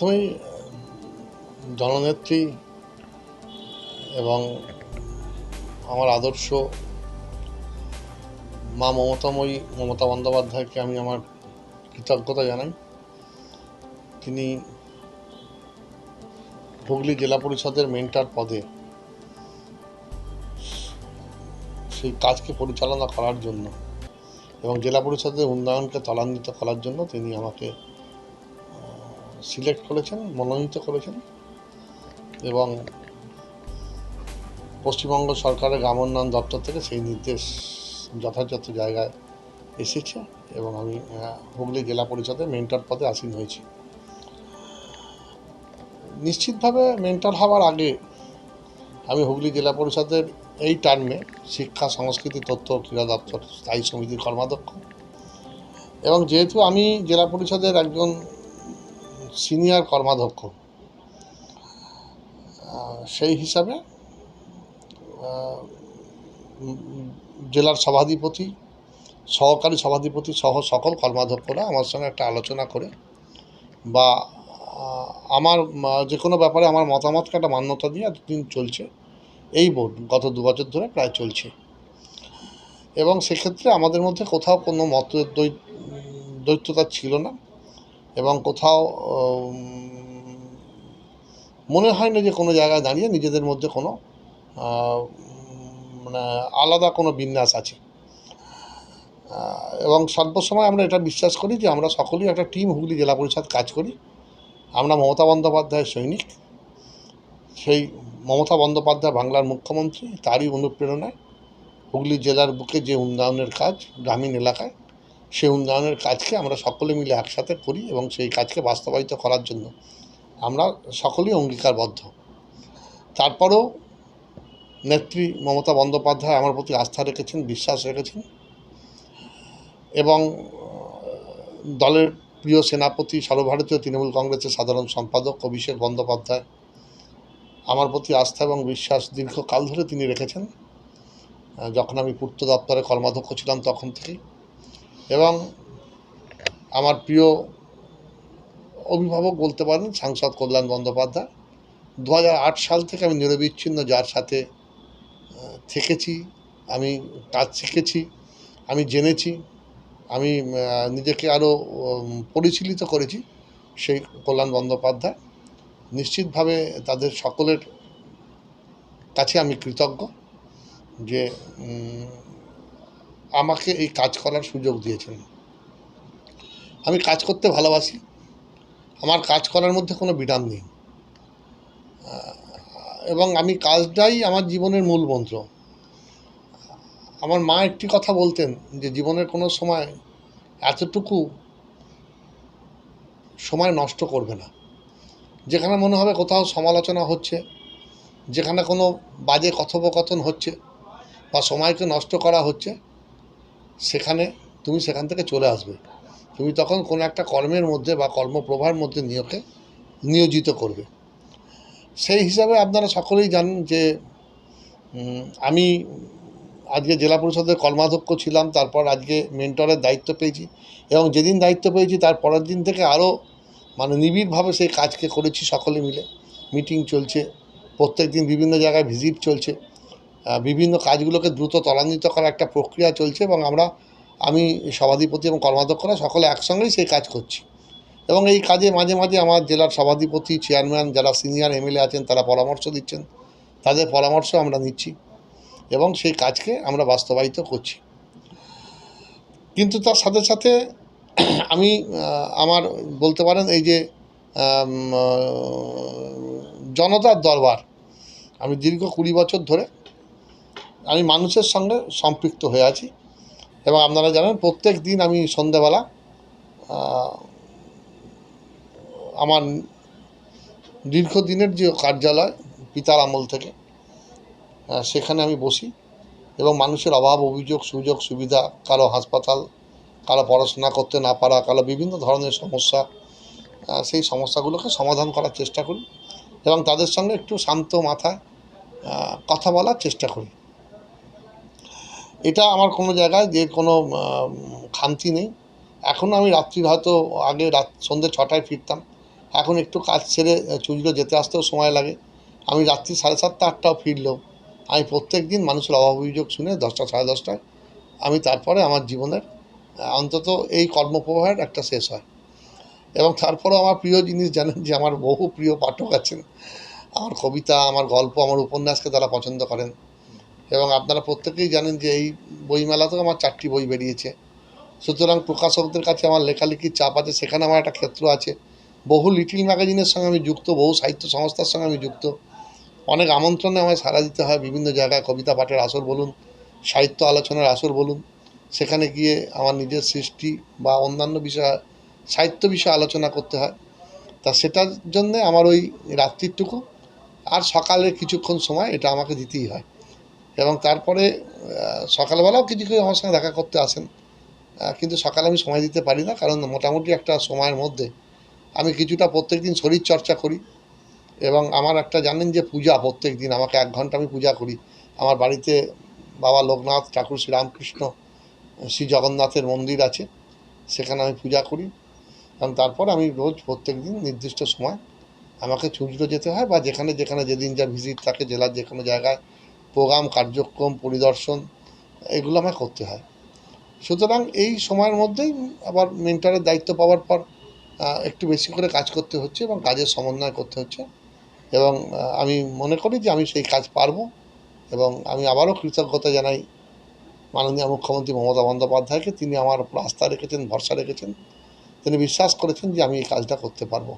প্রথমেই জননেত্রী এবং আমার আদর্শ মা মমতাময়ী, মমতা বন্দ্যোপাধ্যায়কে আমি আমার কৃতজ্ঞতা জানাই। তিনি হুগলি জেলা পরিষদের মেন্টার পদে সেই কাজকে পরিচালনা করার জন্য এবং জেলা পরিষদের উন্নয়নকে ত্বরান্বিত করার জন্য তিনি আমাকে সিলেক্ট করেছেন, মনোনীত করেছেন এবং পশ্চিমবঙ্গ সরকারের গ্রাম উন্নয়ন দপ্তর থেকে সেই নির্দেশ যথাযথ জায়গায় এসেছে এবং আমি হুগলি জেলা পরিষদে মেন্টর পদে আসীন হয়েছি। নিশ্চিতভাবে মেন্টর হওয়ার আগে আমি হুগলি জেলা পরিষদের এই টার্মে শিক্ষা, সংস্কৃতি, তথ্য, ক্রীড়া দপ্তর, স্থায়ী সমিতির কর্মাধ্যক্ষ এবং যেহেতু আমি জেলা পরিষদের একজন সিনিয়র কর্মাধ্যক্ষ। সেই হিসাবে জেলার সভাধিপতি, সহকারী সভাধিপতি সহ সকল কর্মাধ্যক্ষরা আমার সঙ্গে একটা আলোচনা করে বা আমার যে কোনো ব্যাপারে আমার মতামতকে একটা মান্যতা দিয়ে এতদিন চলছে, এই বোর্ড গত দু বছর ধরে প্রায় চলছে। এবং সেক্ষেত্রে আমাদের মধ্যে কোথাও কোনো মত দ্বৈ- দ্বৈততা ছিল না। এবং কোথাও মনে হয় না যে কোনো জায়গায় দাঁড়িয়ে নিজেদের মধ্যে কোনো মানে আলাদা কোনো বিন্যাস আছে। এবং সর্বসময় আমরা এটা বিশ্বাস করি যে আমরা সকলেই একটা টিম হুগলি জেলা পরিষদ কাজ করি। আমরা মমতা বন্দ্যোপাধ্যায়ের সৈনিক। সেই মমতা বন্দ্যোপাধ্যায় বাংলার মুখ্যমন্ত্রী, তারই অনুপ্রেরণায় হুগলি জেলার বুকে যে উন্নয়নের কাজ গ্রামীণ এলাকায় সেই উন্নয়নের কাজকে আমরা সকলে মিলে একসাথে করি এবং সেই কাজকে বাস্তবায়িত করার জন্য আমরা সকলেই অঙ্গীকারবদ্ধ। তারপরেও নেত্রী মমতা বন্দ্যোপাধ্যায় আমার প্রতি আস্থা রেখেছেন, বিশ্বাস রেখেছেন এবং দলের প্রিয় সেনাপতি, সর্বভারতীয় তৃণমূল কংগ্রেসের সাধারণ সম্পাদক অভিষেক বন্দ্যোপাধ্যায় আমার প্রতি আস্থা এবং বিশ্বাস দীর্ঘকাল ধরে তিনি রেখেছেন। যখন আমি পূর্ত দপ্তরে কর্মাধ্যক্ষ ছিলাম তখন থেকেই। এবং আমার প্রিয় অভিভাবক বলতে পারেন সাংসদ কল্যাণ বন্দ্যোপাধ্যায়। দু হাজার আট সাল থেকে আমি নিরবিচ্ছিন্ন যার সাথে থেকেছি, আমি কাজ শিখেছি, আমি জেনেছি, আমি নিজেকে আরও পরিশীলিত করেছি সেই কল্যাণ বন্দ্যোপাধ্যায়। নিশ্চিতভাবে তাদের সকলের কাছে আমি কৃতজ্ঞ যে আমাকে এই কাজ করার সুযোগ দিয়েছেন। আমি কাজ করতে ভালোবাসি। আমার কাজ করার মধ্যে কোনো বিরাম নেই। এবং আমি কাজটাই আমার জীবনের মূল মন্ত্র। আমার মা একটি কথা বলতেন যে, জীবনের কোনো সময় এতটুকু সময় নষ্ট করবে না। যেখানে মনে হবে কোথাও সমালোচনা হচ্ছে, যেখানে কোনো বাজে কথোপকথন হচ্ছে বা সময়কে নষ্ট করা হচ্ছে সেখানে তুমি সেখান থেকে চলে আসবে। তুমি তখন কোনো একটা কর্মের মধ্যে বা কর্মপ্রভার মধ্যে নিয়োগে নিয়োজিত করবে। সেই হিসাবে আপনারা সকলেই জানেন যে আমি আজকে জেলা পরিষদের কর্মাধ্যক্ষ ছিলাম, তারপর আজকে মেন্টরের দায়িত্ব পেয়েছি এবং যেদিন দায়িত্ব পেয়েছি, তার পরের দিন থেকে আরও মানে নিবিড়ভাবে সেই কাজকে করেছি সকলে মিলে। মিটিং চলছে প্রত্যেক দিন বিভিন্ন জায়গায় ভিজিট চলছে। বিভিন্ন কাজগুলোকে দ্রুত ত্বরান্বিত করার একটা প্রক্রিয়া চলছে এবং আমরা, আমি সভাধিপতি এবং কর্মাধ্যক্ষরা সকলে একসঙ্গেই সেই কাজ করছি। এবং এই কাজে মাঝে মাঝে আমার জেলার সভাধিপতি, চেয়ারম্যান যারা সিনিয়র এমএলএ আছেন তারা পরামর্শ দিচ্ছেন। তাদের পরামর্শ আমরা নিচ্ছি এবং সেই কাজকে আমরা বাস্তবায়িত করছি। কিন্তু তার সাথে সাথে আমি আমার বলতে পারেন এই যে জনতার দরবার, আমি দীর্ঘ কুড়ি বছর ধরে আমি মানুষের সঙ্গে সম্পৃক্ত হয়ে আছি এবং আপনারা জানেন প্রত্যেক দিন আমি সন্ধ্যাবেলা আমার দীর্ঘদিনের যে কার্যালয় পিতার আমল থেকে সেখানে আমি বসি এবং মানুষের অভাব, অভিযোগ, সুযোগ, সুবিধা, কারও হাসপাতাল, কারও পড়াশোনা করতে না পারা, কারও বিভিন্ন ধরনের সমস্যা সেই সমস্যাগুলোকে সমাধান করার চেষ্টা করি এবং তাদের সঙ্গে একটু শান্ত মাথায় কথা বলার চেষ্টা করি। এটা আমার কোনো জায়গায় যে কোনো খামতি নেই। এখনও আমি রাত্রির হয়তো আগে রাত, সন্ধ্যে ছটায় ফিরতাম। এখন একটু কাজ ছেড়ে চুজলো যেতে আসতেও সময় লাগে। আমি রাত্রি সাড়ে সাতটা, আটটাও ফিরলেও আমি প্রত্যেক দিন মানুষের অভাব অভিযোগ শুনে দশটা, সাড়ে দশটায় আমি তারপরে আমার জীবনের অন্তত এই কর্মপ্রবাহের একটা শেষ হয়। এবং তারপরেও আমার প্রিয় জিনিস জানেন যে, আমার বহু প্রিয় পাঠক আছেন। আমার কবিতা, আমার গল্প, আমার উপন্যাসকে তারা পছন্দ করেন। এবং আপনারা প্রত্যেকেই জানেন যে এই বইমেলাতেও আমার চারটি বই বেরিয়েছে। সুতরাং প্রকাশকদের কাছে আমার লেখালেখির চাপ আছে, সেখানে আমার একটা ক্ষেত্র আছে। বহু লিটিল ম্যাগাজিনের সঙ্গে আমি যুক্ত, বহু সাহিত্য সংস্থার সঙ্গে আমি যুক্ত। অনেক আমন্ত্রণে আমায় সাড়া দিতে হয় বিভিন্ন জায়গায়, কবিতা পাঠের আসর বলুন, সাহিত্য আলোচনার আসর বলুন। সেখানে গিয়ে আমার নিজের সৃষ্টি বা অন্যান্য বিষয়, সাহিত্য বিষয়ে আলোচনা করতে হয়। তা সেটার জন্যে আমার ওই রাত্রিটুকু আর সকালে কিছুক্ষণ সময় এটা আমাকে দিতেই হয়। এবং তারপরে সকালবেলাও কিছু কেউ আমার সঙ্গে দেখা করতে আসেন। কিন্তু সকালে আমি সময় দিতে পারি না, কারণ মোটামুটি একটা সময়ের মধ্যে আমি কিছুটা প্রত্যেক দিন শরীর চর্চা করি এবং আমার একটা জানেন যে পূজা প্রত্যেক দিন আমাকে এক ঘণ্টা আমি পূজা করি। আমার বাড়িতে বাবা লোকনাথ, ঠাকুর শ্রীরামকৃষ্ণ, শ্রী জগন্নাথের মন্দির আছে, সেখানে আমি পূজা করি। এবং তারপর আমি রোজ প্রত্যেক দিন নির্দিষ্ট সময় আমাকে চুঁচড়ো যেতে হয় বা যেখানে যেখানে যেদিন যা ভিজিট থাকে, জেলার যে কোনো জায়গায় প্রোগ্রাম, কার্যক্রম, পরিদর্শন, এগুলো আমায় করতে হয়। সুতরাং এই সময়ের মধ্যেই আবার মেন্টারের দায়িত্ব পাওয়ার পর একটু বেশি করে কাজ করতে হচ্ছে এবং কাজের সমন্বয় করতে হচ্ছে এবং আমি মনে করি যে আমি সেই কাজ পারব এবং আমি আবারও কৃতজ্ঞতা জানাই মাননীয় মুখ্যমন্ত্রী মমতা বন্দ্যোপাধ্যায়কে। তিনি আমার উপর আস্থা রেখেছেন, ভরসা রেখেছেন। তিনি বিশ্বাস করেছেন যে আমি এই কাজটা করতে পারব।